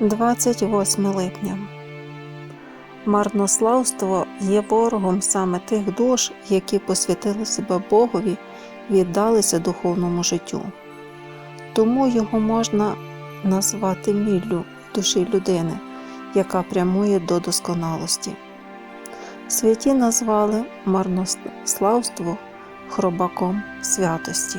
28 липня. Марнославство є ворогом саме тих душ, які посвятили себе Богові, віддалися духовному життю. Тому його можна назвати міллю душі людини, яка прямує до досконалості. Святі назвали марнославство хробаком святості.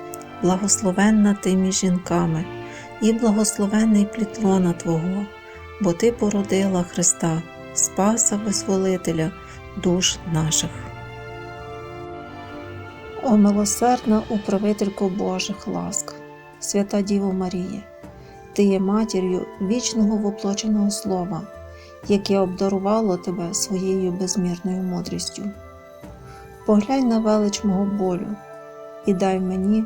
благословенна ти між жінками, і благословенний плід лона Твого, бо Ти породила Христа, Спаса Визволителя душ наших. О милосердна управителько Божих ласк, свята Діво Марія, Ти є матір'ю вічного воплоченого Слова, яке обдарувало тебе своєю безмірною мудрістю. Поглянь на велич мого болю і дай мені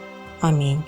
Амінь.